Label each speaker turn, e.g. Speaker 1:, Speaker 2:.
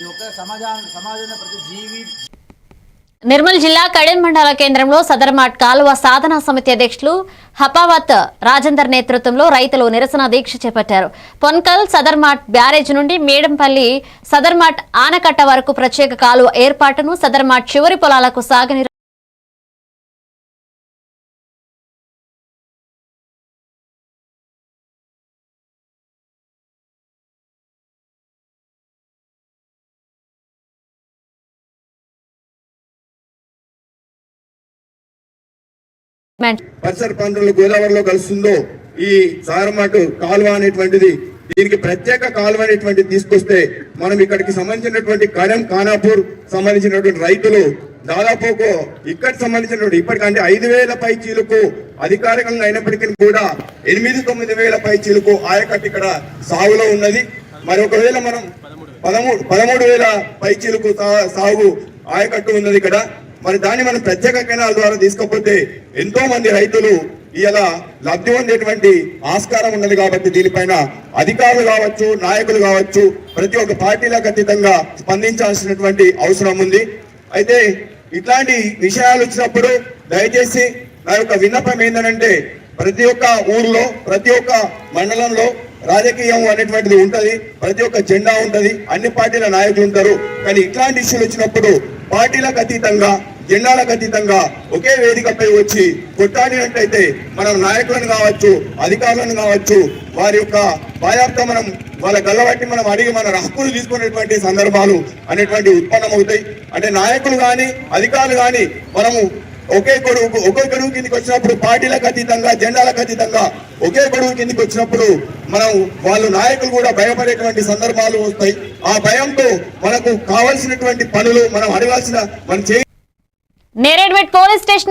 Speaker 1: ఈ యొక్క సమాజంలో ప్రతి జీవి
Speaker 2: నిర్మల్ జిల్లా కడెన్ మండల కేంద్రంలో సదర్మాట్ కాలువ సాధనా సమితి అధ్యక్షులు హపావత్ రాజేందర్ నేతృత్వంలో రైతులు నిరసన దీక్ష చేపట్టారు. పొన్కల్ సదర్మాట్ బ్యారేజ్ నుండి మేడంపల్లి సదర్మాట్ ఆనకట్ట వరకు ప్రత్యేక కాలువ ఏర్పాటును సదర్మాట్ చివరి పొలాలకు సాగునీరు
Speaker 3: పరిసర పంటలు గోదావరిలో కలుస్తుందో ఈ సారమాటు కాలువ అనేటువంటిది దీనికి ప్రత్యేక కాలువ అనేటువంటిది తీసుకొస్తే మనం ఇక్కడికి సంబంధించినటువంటి కరం ఖానాపూర్ సంబంధించినటువంటి రైతులు దాదాపు ఇక్కడ సంబంధించినటువంటి ఇప్పటికంటే ఐదు వేల పై చీలకు అధికారికంగా అయినప్పటికీ కూడా ఎనిమిది తొమ్మిది వేల పై చీలకు ఆయకట్టు ఇక్కడ సాగులో ఉన్నది. మరి ఒకవేళ మనం పదమూడు పదమూడు వేల పై చీలకు సాగు ఆయకట్టు ఉన్నది ఇక్కడ. మరి దాన్ని మనం ప్రత్యేక కెనాల్ ద్వారా తీసుకోకపోతే ఎంతో మంది రైతులు ఇలా లబ్ధి పొందేటువంటి ఆస్కారం ఉన్నది కాబట్టి దీనిపైన అధికారులు కావచ్చు నాయకులు కావచ్చు ప్రతి ఒక్క పార్టీలకు అతీతంగా స్పందించాల్సినటువంటి అవసరం ఉంది. అయితే ఇట్లాంటి విషయాలు వచ్చినప్పుడు దయచేసి నా యొక్క విన్నపం ఏంటంటే ప్రతి ఒక్క ఊర్లో ప్రతి ఒక్క మండలంలో రాజకీయం అనేటువంటిది ఉంటది ప్రతి ఒక్క జెండా ఉంటది అన్ని పార్టీల నాయకులు ఉంటారు. కానీ ఇట్లాంటి ఇష్యూలు వచ్చినప్పుడు పార్టీలకు అతీతంగా జెండాలకు అతీతంగా ఒకే వేదికపై వచ్చి కొట్టాడినట్లయితే మనం నాయకులను కావచ్చు అధికారులను కావచ్చు వారి యొక్క బాధ్యత మనం వాళ్ళ గల్లబట్టి మనం అడిగి మన హక్కులు తీసుకునేటువంటి సందర్భాలు అనేటువంటి ఉత్పన్నమవుతాయి. అంటే నాయకులు కానీ అధికారులు కానీ మనము ఒకే గొడుగు ఒకే గొడుగు కిందకి వచ్చినప్పుడు పార్టీలకు అతీతంగా జెండాలకు అతీతంగా ఒకే గొడుగు కిందకి వచ్చినప్పుడు మనం వాళ్ళు నాయకులు కూడా భయపడేటువంటి సందర్భాలు వస్తాయి. ఆ భయంతో మనకు కావలసినటువంటి పనులు మనం అడగాల్సిన మనం చేయ
Speaker 2: నేరేడ్మెట్ పోలీస్ స్టేషన్